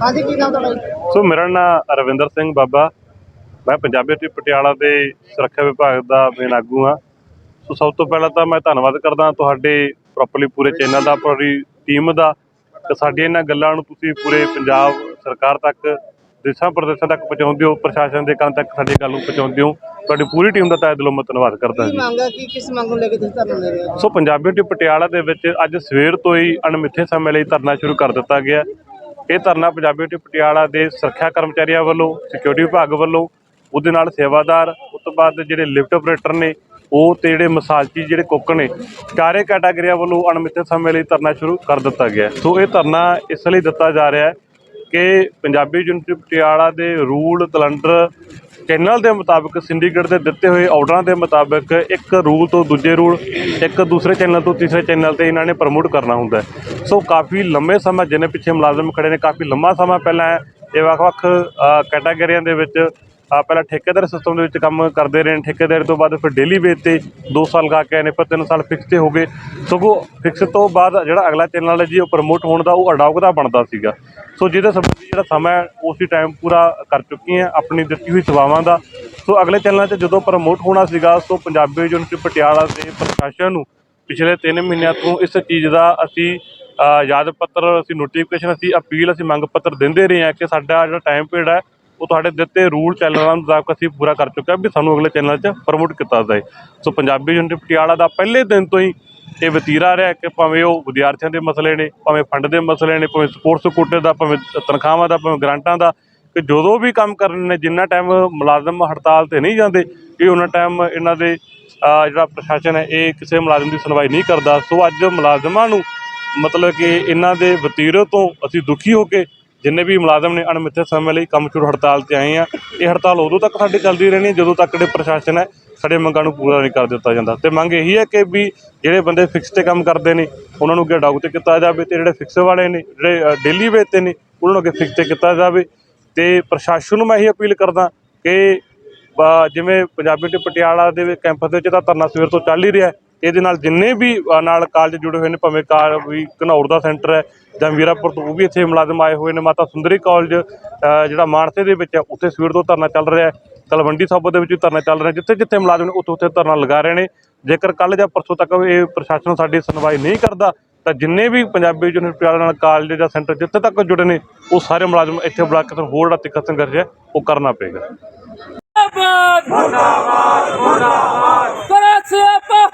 ਹਾਂਜੀ ਕੀ ਨਾਮ ਤੁਹਾਡਾ? ਸੋ ਮੇਰਾ ਨਾਮ ਰਵਿੰਦਰ ਸਿੰਘ ਬਾਬਾ। ਮੈਂ ਪੰਜਾਬੀ ਤੇ ਪਟਿਆਲਾ ਦੇ ਸੁਰੱਖਿਆ ਵਿਭਾਗ ਦਾ ਮੇਨ ਆਗੂ ਹਾਂ। ਸੋ ਸਭ ਤੋਂ ਪਹਿਲਾਂ ਤਾਂ ਮੈਂ ਧੰਨਵਾਦ ਕਰਦਾ ਤੁਹਾਡੇ ਪ੍ਰੋਪਰਲੀ ਪੂਰੇ ਚੈਨਲ ਦਾ ਪੂਰੀ ਟੀਮ ਦਾ ਤੇ ਸਾਡੀਆਂ ਇਹਨਾਂ ਗੱਲਾਂ ਨੂੰ ਤੁਸੀਂ ਪੂਰੇ ਪੰਜਾਬ ਸਰਕਾਰ ਤੱਕ ਦੇਸ਼ਾਂ ਪ੍ਰਦੇਸ਼ਾਂ ਤੱਕ ਪਹੁੰਚਾਉਂਦੇ ਹੋ ਪ੍ਰਸ਼ਾਸਨ ਦੇ ਕੰਨ ਤੱਕ ਸਾਡੀ ਗੱਲ ਨੂੰ ਪਹੁੰਚਾਉਂਦੇ ਹੋ। ਤੁਹਾਡੀ ਪੂਰੀ ਟੀਮ ਦਾ ਤਹਿ ਦਿਲੋਂ ਮੈਂ ਧੰਨਵਾਦ ਕਰਦਾ ਜੀ। ਮੰਗ ਹੈ? ਕੀ ਕਿਸ ਮੰਗ ਨੂੰ ਲੈ ਕੇ ਤੁਸੀਂ ਧਰਨਾ ਦੇ ਰਹੇ ਹੋ? ਸੋ ਪੰਜਾਬੀ ਤੇ ਪਟਿਆਲਾ ਦੇ ਵਿੱਚ ਅੱਜ ਸਵੇਰ ਤੋਂ ਹੀ ਅਣਮਿੱਥੇ ਸਮੇਂ ਲਈ ਧਰਨਾ ਸ਼ੁਰੂ ਕਰ ਦਿੱਤਾ ਗਿਆ। ਇਹ ਧਰਨਾ ਪੰਜਾਬੀ ਤੇ ਪਟਿਆਲਾ ਦੇ ਸੁਰੱਖਿਆ ਕਰਮਚਾਰੀਆਂ ਵੱਲੋਂ ਸਿਕਿਉਰਿਟੀ ਵਿਭਾਗ ਵੱਲੋਂ, ਉਹਦੇ ਨਾਲ ਸੇਵਾਦਾਰ, ਉਸ ਤੋਂ ਬਾਅਦ ਜਿਹੜੇ ਲਿਫਟ ਆਪਰੇਟਰ ਨੇ, ਉਹ ਤੇ ਜਿਹੜੇ ਮਸਾਜੀ ਜਿਹੜੇ ਕੁੱਕ ਨੇ, ਚਾਰੇ ਕੈਟਾਗਰੀਆਂ ਵੱਲੋਂ ਅਣਮਿੱਥੇ ਸਮੇਂ ਲਈ ਧਰਨਾ ਸ਼ੁਰੂ ਕਰ ਦਿੱਤਾ ਗਿਆ ਸੋ ਇਹ ਧਰਨਾ ਇਸ ਲਈ ਦਿੱਤਾ ਜਾ ਰਿਹਾ ਹੈ ਕਿ ਪੰਜਾਬੀ ਯੂਨੀਵਰਸਿਟੀ ਪਟਿਆਲਾ ਦੇ ਰੂਲ ਕੈਲੰਡਰ ਚੈਨਲ ਦੇ ਮੁਤਾਬਕ ਸਿੰਡੀਕੇਟ ਦੇ ਦਿੱਤੇ ਹੋਏ ਆਰਡਰਾਂ ਦੇ ਮੁਤਾਬਕ ਇੱਕ ਰੂਲ ਤੋਂ ਦੂਜੇ ਰੂਲ, ਇੱਕ ਦੂਸਰੇ ਚੈਨਲ ਤੋਂ ਤੀਸਰੇ ਚੈਨਲ ਤੇ ਇਹਨਾਂ ਨੇ ਪ੍ਰਮੋਟ ਕਰਨਾ ਹੁੰਦਾ ਸੋ ਕਾਫੀ ਲੰਮੇ ਸਮਾਂ ਜਿਹਨੇ ਪਿੱਛੇ ਮੁਲਾਜ਼ਮ ਖੜੇ ਨੇ, ਕਾਫੀ ਲੰਮਾ ਸਮਾਂ ਪਹਿਲਾਂ ਇਹ ਵੱਖ-ਵੱਖ ਕੈਟਾਗਰੀਆਂ ਦੇ ਵਿੱਚ ਅ, ਪਹਿਲਾਂ ਠੇਕੇਦਾਰ ਸਿਸਟਮ ਦੇ ਵਿੱਚ ਕੰਮ ਕਰਦੇ ਰਹੇ ਨੇ। ਠੇਕੇਦਾਰ ਤੋਂ ਬਾਅਦ ਫਿਰ ਡੇਲੀ ਵੇਜ ਤੇ 2 ਸਾਲ ਗਾ ਕੇ ਆਏ ਨੇ ਫਿਰ 3 ਸਾਲ ਫਿਕਸ ਤੇ ਹੋ ਗਏ। ਸਗੋਂ ਫਿਕਸ ਤੋਂ ਬਾਅਦ ਜਿਹੜਾ ਅਗਲਾ ਚੈਨਲ ਹੈ ਜੀ ਉਹ ਪ੍ਰਮੋਟ ਹੋਣ ਦਾ ਉਹ ਅਡੌਕ ਦਾ ਬਣਦਾ ਸੀਗਾ। ਸੋ ਜਿਹਦੇ ਸੰਬੰਧੀ ਜਿਹੜਾ ਸਮਾਂ ਹੈ ਉਸੇ ਟਾਈਮ ਪੂਰਾ ਕਰ ਚੁੱਕੀ ਹੈ ਆਪਣੀ ਦਿੱਤੀ ਹੋਈ ਸੇਵਾਵਾਂ ਦਾ। ਸੋ ਅਗਲੇ ਚੈਨਲਾਂ 'ਚ ਜਦੋਂ ਪ੍ਰਮੋਟ ਹੋਣਾ ਸੀਗਾ ਸੋ ਪੰਜਾਬੀ ਯੂਨੀਵਰਸਿਟੀ ਪਟਿਆਲਾ ਦੇ ਪ੍ਰਸ਼ਾਸਨ ਨੂੰ ਪਿਛਲੇ 3 ਮਹੀਨਿਆਂ ਤੋਂ ਇਸ ਚੀਜ਼ ਦਾ ਅਸੀਂ ਯਾਦ ਪੱਤਰ ਅਸੀਂ ਨੋਟੀਫਿਕੇਸ਼ਨ ਅਸੀਂ ਅਪੀਲ ਅਸੀਂ ਮੰਗ ਪੱਤਰ ਦਿੰਦੇ ਰਹੇ ਹਾਂ ਕਿ ਸਾਡਾ ਜਿਹੜਾ ਟਾਈਮ ਪੀਰੀਅਡ ਹੈ ਉਹ ਤੁਹਾਡੇ ਦਿੱਤੇ ਰੂਲ ਚੈਨਲਾਂ ਮੁਤਾਬਕ ਅਸੀਂ ਪੂਰਾ ਕਰ ਚੁੱਕੇ ਵੀ ਸਾਨੂੰ ਅਗਲੇ ਚੈਨਲ 'ਚ ਪ੍ਰਮੋਟ ਕੀਤਾ ਜਾਏ। ਸੋ ਪੰਜਾਬੀ ਯੂਨੀਵਰਸਿਟੀ ਪਟਿਆਲਾ ਦਾ ਪਹਿਲੇ ਦਿਨ ਤੋਂ ਹੀ ਇਹ ਵਤੀਰਾ ਰਿਹਾ ਕਿ ਭਾਵੇਂ ਉਹ ਵਿਦਿਆਰਥੀਆਂ ਦੇ ਮਸਲੇ ਨੇ, ਭਾਵੇਂ ਫੰਡ ਦੇ ਮਸਲੇ ਨੇ, ਭਾਵੇਂ ਸਪੋਰਟਸ ਕੋਟੇ ਦਾ, ਭਾਵੇਂ ਤਨਖਾਹਾਂ ਦਾ, ਭਾਵੇਂ ਗ੍ਰਾਂਟਾਂ ਦਾ, ਕਿ ਜਦੋਂ ਵੀ ਕੰਮ ਕਰਨੇ ਨੇ, ਜਿੰਨਾ ਟਾਈਮ ਮੁਲਾਜ਼ਮ ਹੜਤਾਲ ਤੇ ਨਹੀਂ ਜਾਂਦੇ, ਇਹ ਉਹਨਾਂ ਟਾਈਮ ਇਹਨਾਂ ਦੇ ਜਿਹੜਾ ਪ੍ਰਸ਼ਾਸਨ ਹੈ, ਇਹ ਕਿਸੇ ਮੁਲਾਜ਼ਮ ਦੀ ਸੁਣਵਾਈ ਨਹੀਂ ਕਰਦਾ। ਸੋ ਅੱਜ ਮੁਲਾਜ਼ਮਾਂ ਨੂੰ ਮਤਲਬ ਕਿ ਇਹਨਾਂ ਦੇ ਵਤੀਰੇ ਤੋਂ ਅਸੀਂ ਦੁਖੀ ਹੋ ਕੇ ਜਿੰਨੇ ਵੀ ਮੁਲਾਜ਼ਮ ਨੇ ਅਣਮਿੱਥੇ ਸਮੇਂ ਲਈ ਕੰਮ ਸ਼ੁਰੂ ਹੜਤਾਲ ਤੇ ਆਏ ਆ, ਇਹ ਹੜਤਾਲ ਉਦੋਂ ਤੱਕ ਸਾਡੀ ਚੱਲਦੀ ਰਹਿਣੀ ਹੈ ਜਦੋਂ ਤੱਕ ਜਿਹੜੇ ਪ੍ਰਸ਼ਾਸਨ ਹੈ ਸਾਡੇ ਮੰਗਾਂ ਨੂੰ ਪੂਰਾ ਨਹੀਂ ਕਰ ਦਿੱਤਾ ਜਾਂਦਾ। ਤੇ ਮੰਗ ਇਹੀ ਹੈ ਕਿ ਵੀ ਜਿਹੜੇ ਬੰਦੇ ਫਿਕਸ ਤੇ ਕੰਮ ਕਰਦੇ ਨੇ, ਉਹਨਾਂ ਨੂੰ ਅੱਗੇ ਡਾਊ ਤੇ ਕੀਤਾ ਜਾਵੇ ਤੇ ਜਿਹੜੇ ਫਿਕਸ ਵਾਲੇ ਨੇ, ਜਿਹੜੇ ਡੇਲੀ ਵੇਜ ਤੇ ਨੇ, ਉਹਨਾਂ ਨੂੰ ਅੱਗੇ ਫਿਕਸ ਤੇ ਕੀਤਾ ਜਾਵੇ। ਤੇ ਪ੍ਰਸ਼ਾਸਨ ਨੂੰ ਮੈਂ ਇਹੀ ਅਪੀਲ ਕਰਦਾ ਕਿ ਜਿਵੇਂ ਪੰਜਾਬੀ ਤੇ ਪਟਿਆਲਾ ਦੇ ਕੈਂਪਸ ਦੇ ਵਿੱਚ ਤਾਂ ਧਰਨਾ ਸਵੇਰ ਤੋਂ ਚੱਲ ਹੀ ਰਿਹਾ ਇਹਦੇ ਨਾਲ ਜਿੰਨੇ ਵੀ ਨਾਲ ਕਾਲਜ ਜੁੜੇ ਹੋਏ ਨੇ, ਭਾਵੇਂ ਕਾਲ ਵੀ ਘਨੌਰ ਦਾ ਸੈਂਟਰ ਹੈ ਜਾਂ ਵੀਰਾਪੁਰ ਤੋਂ, ਉਹ ਵੀ ਇੱਥੇ ਮੁਲਾਜ਼ਮ ਆਏ ਹੋਏ ਨੇ, ਮਾਤਾ ਸੁੰਦਰੀ ਕਾਲਜ ਜਿਹੜਾ ਮਾਨਸੇ ਦੇ ਵਿੱਚ ਹੈ, ਉੱਥੇ ਸਵੇਰ ਤੋਂ ਧਰਨਾ ਚੱਲ ਰਿਹਾ ਹੈ, ਤਲਵੰਡੀ ਸਾਬੋ ਦੇ ਵਿੱਚ ਧਰਨਾ ਚੱਲ ਰਿਹਾ ਜਿੱਥੇ ਜਿੱਥੇ ਮੁਲਾਜ਼ਮ ਨੇ ਉੱਥੇ ਉੱਥੇ ਧਰਨਾ ਲਗਾ ਰਹੇ ਨੇ। ਜੇਕਰ ਕੱਲ ਜਾਂ ਪਰਸੋਂ ਤੱਕ ਇਹ ਪ੍ਰਸ਼ਾਸਨ ਸਾਡੀ ਸੁਣਵਾਈ ਨਹੀਂ ਕਰਦਾ, ਤਾਂ ਜਿੰਨੇ ਵੀ ਪੰਜਾਬੀ ਯੂਨੀਵਰਸਿਟੀ ਪਟਿਆਲਾ ਨਾਲ ਕਾਲਜ ਜਾਂ ਸੈਂਟਰ ਜਿੱਥੇ ਤੱਕ ਜੁੜੇ ਨੇ, ਉਹ ਸਾਰੇ ਮੁਲਾਜ਼ਮ ਇੱਥੇ ਬੁਲਾ ਕੇ ਹੋਰ ਜਿਹੜਾ ਤਿੱਖਾ ਸੰਘਰਸ਼ ਹੈ, ਉਹ ਕਰਨਾ ਪਏਗਾ। ਮੁਰਦਾਬਾਦ ਮੁਰਦਾਬਾਦ ਮੁਰਦਾਬਾਦ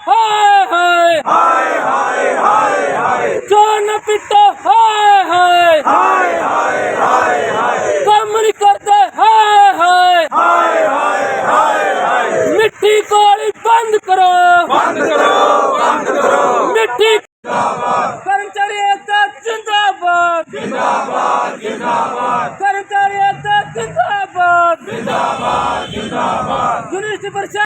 हाय हाय। हाय हाय हाय हाय। जान पिटा हाय हाय। हाय हाय हाय हाय। कमरी करते हाय हाय। हाय हाय हाय हाय। मिट्टी गोली बंद करो। बंद करो बंद करो। मिट्टी कर्मचारी एकता जिंदाबाद। जिंदाबाद जिंदाबाद। कर्मचारी एकता जिंदाबाद। जिंदाबाद जिंदाबाद। यूनिवर्सिटी परिषद